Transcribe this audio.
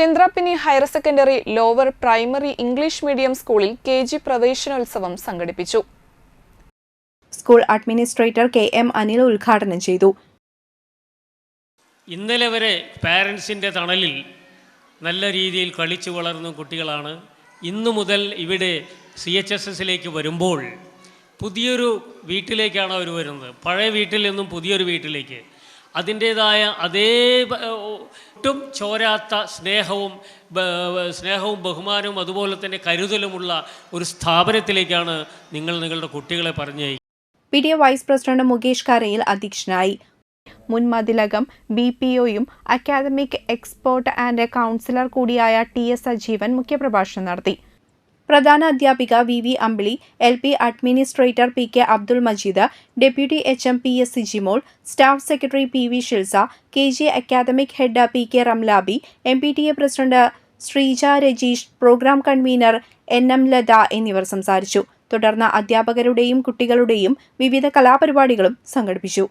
Chandrappinni higher secondary lower primary English medium സ്കൂളിൽ K G പ്രവേശനോത്സവം സംഘടിപ്പിച്ചു. School administrator K M Anil ഉദ്ഘാടനം ചെയ്തു. ഇന്നലെ വരെ പാരൻസിന്റെ തണലിൽ നല്ല രീതിയിൽ കളിച്ചു വളർന്ന കുട്ടികളാണ്. ഇന്നു മുതൽ ഇവിടെ സി എച്ച് എസ് എസിലേക്ക് വരുമ്പോൾ പുതിയൊരു വീട്ടിലേക്കാണ് അവർ വരുന്നത്. പഴയ വീട്ടിൽ നിന്നും പുതിയൊരു വീട്ടിലേക്ക്. അതിന്റേതായ അതേ ഒട്ടും ചോരാത്ത സ്നേഹവും സ്നേഹവും ബഹുമാനവും അതുപോലെ തന്നെ കരുതലുമുള്ള ഒരു സ്ഥാപനത്തിലേക്കാണ് നിങ്ങൾ നിങ്ങളുടെ കുട്ടികളെ പറഞ്ഞു P D A vice president Mukesh Karayil അധ്യക്ഷനായി. മുൻ മതിലകം ബി പി ഒയും അക്കാദമിക് എക്സ്പേർട്ട് ആൻഡ് കൗൺസിലർ കൂടിയായ ടി എസ് സജീവൻ മുഖ്യപ്രഭാഷണം നടത്തി. പ്രധാന അധ്യാപിക V V Ambili L P administrator P K Abdul Majeed deputy H M P S Sijimol staff secretary P V Shilsa K G academic head P K Ramlabi M P T A president Sreeja Rajeesh programme convener N M Latha എന്നിവർ സംസാരിച്ചു. തുടർന്ന് അധ്യാപകരുടെയും കുട്ടികളുടെയും വിവിധ കലാപരിപാടികളും സംഘടിപ്പിച്ചു.